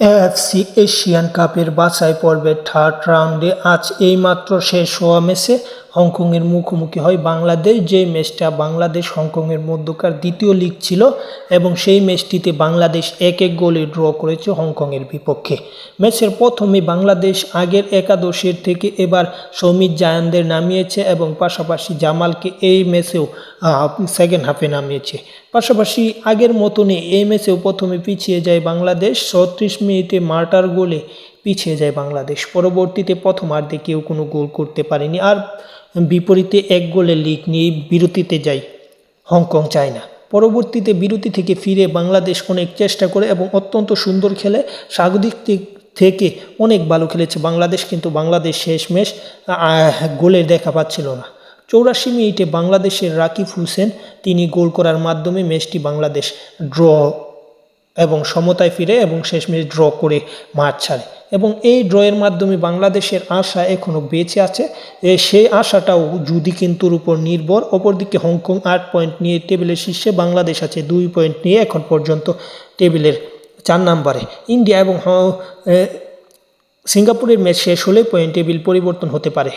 AFC Asian কাপের বাছাই পর্বের থার্ড রাউন্ডে আজ এইমাত্র শেষ হওয়া ম্যাচে হংকংয়ের মুখোমুখি হয় বাংলাদেশ। যে ম্যাচটা বাংলাদেশ হংকংয়ের মধ্যকার দ্বিতীয় লিগ ছিল এবং সেই ম্যাচটিতে বাংলাদেশ এক এক গোলে ড্র করেছে হংকংয়ের বিপক্ষে। ম্যাচের প্রথমে বাংলাদেশ আগের একাদশের থেকে এবার সৌমিত জায়ানদের নামিয়েছে এবং পাশাপাশি জামালকে এই ম্যাচেও সেকেন্ড হাফে নামিয়েছে। পাশাপাশি আগের মতনই এই ম্যাচেও প্রথমে পিছিয়ে যায় বাংলাদেশ। ছত্রিশ মিনিটে মার্টার গোলে পিছিয়ে যায় বাংলাদেশ। পরবর্তীতে প্রথমার্ধে কেউ কোনো গোল করতে পারেনি আর বিপরীতে এক গোলে লিগ নিয়ে বিরতিতে যায় হংকং চায় না পরবর্তীতে বিরতি থেকে ফিরে বাংলাদেশ অনেক চেষ্টা করে এবং অত্যন্ত সুন্দর খেলে স্বাগতিক থেকে অনেক ভালো খেলেছে বাংলাদেশ, কিন্তু বাংলাদেশ শেষমেশ গোলের দেখা পাচ্ছিল না। চৌরাশি মিনিটে বাংলাদেশের রাকিব হোসেন, তিনি গোল করার মাধ্যমে ম্যাচটি বাংলাদেশ ড্র এবং সমতায় ফিরে এবং শেষমেশ ড্র করে মাঠ ছাড়ে। এবং এই ড্রয়ের মাধ্যমে বাংলাদেশের আশা এখনও বেঁচে আছে। সেই আশাটাও যদি কিন্তুর উপর নির্ভর। অপরদিকে হংকং আট পয়েন্ট নিয়ে টেবিলের শীর্ষে বাংলাদেশ আছে দুই পয়েন্ট নিয়ে এখন পর্যন্ত টেবিলের চার নাম্বারে। ইন্ডিয়া এবং সিঙ্গাপুরের ম্যাচ শেষ হলে পয়েন্ট টেবিল পরিবর্তন হতে পারে।